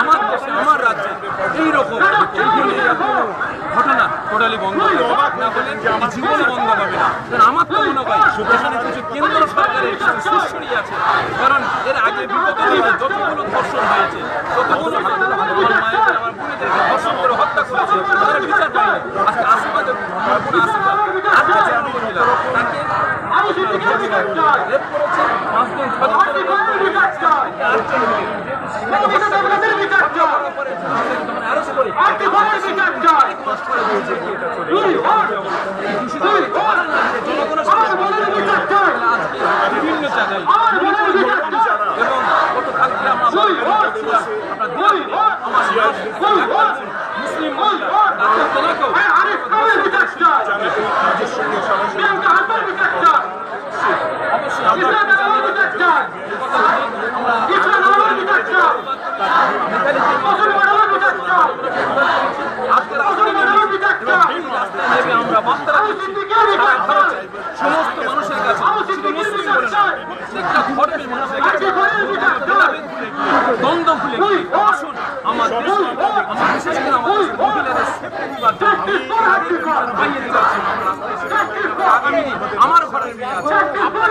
আমার দেশে আমার রাজ্যে এইরকম ঘটনা টোটালি বন্ধ না হলে বন্ধ হবে না। আমার তো মনে হয় এখানে কিছু কেন্দ্র সরকারের সুশ্রী আছে। কারণ এর আগে বিগত দিনে যতগুলো ধর্ষণ হয়েছে ততগুলো আমার মায়ের হত্যা করেছে বিচার পায়নি। আজকে আশীর্বাদ আশীর্বাদ প্রত্যেকটা আমার দেশ আমার বিশেষ করে আমাদের মহিলাদের আমার ঘরের মেয়ে আছে। আপনার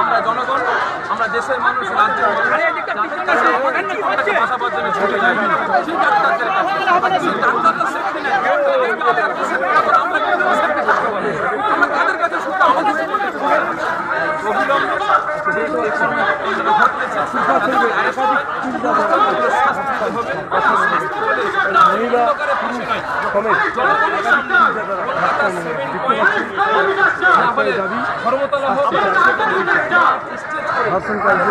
আমরা জনগণ আমরা দেশের মানুষ রাজ্যের পাশাপাশি জন্য ছুটে যাই তাদের কাছে আমাদের হাসান কাজী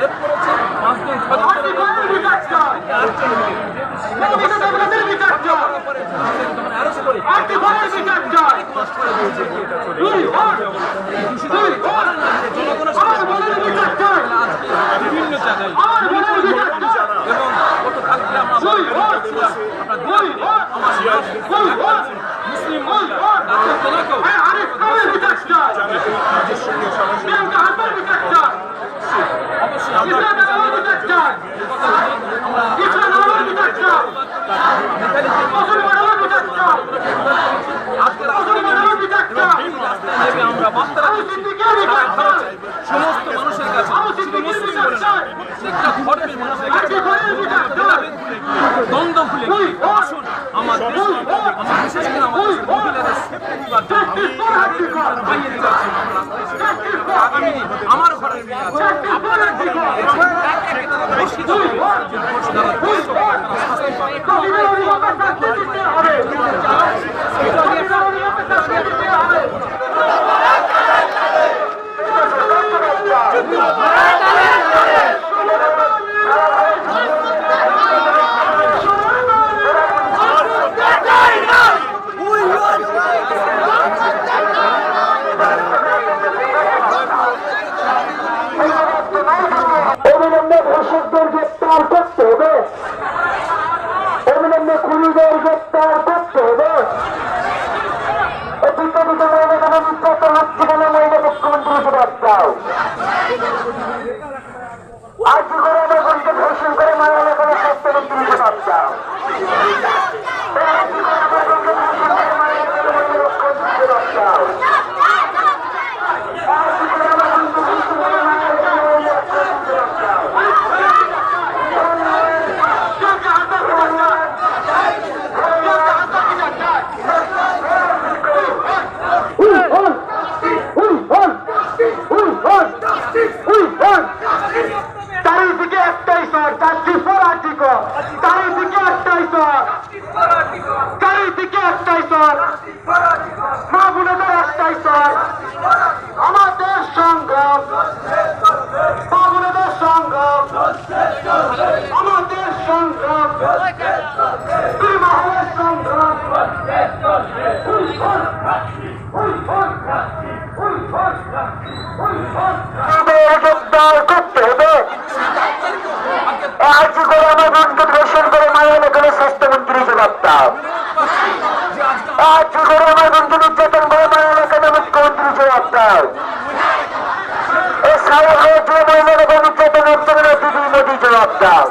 রেপ করেছে। পাঁচ দিন ভাঙিয়ে দিতে পারছি আগামী আমার ঘরের মেয়ে আছে। আপনার দাও আর্টিকল চারিদিকে একটাই স্বর। চারিদিকে একটাই স্বর। মা বোনেদের একটাই স্বর। আমাদের সংগ্রাম। মা বোনেদের সংগ্রাম। আমাদের সংগ্রাম। বিবাহের সংগ্রাম। করতে হবে। আজ করে আমার বোনকে ধর্ষণ করে মায়ের এখানে স্বাস্থ্যমন্ত্রী জবাব দাও আজ করে আমার বন্ধু নির্যাতন করে মায়ের এখানে মুখ্যমন্ত্রী জবাব দাও এ সারা ভারতীয় মহিলা এবং নির্যাতন মোদী জবাব দাও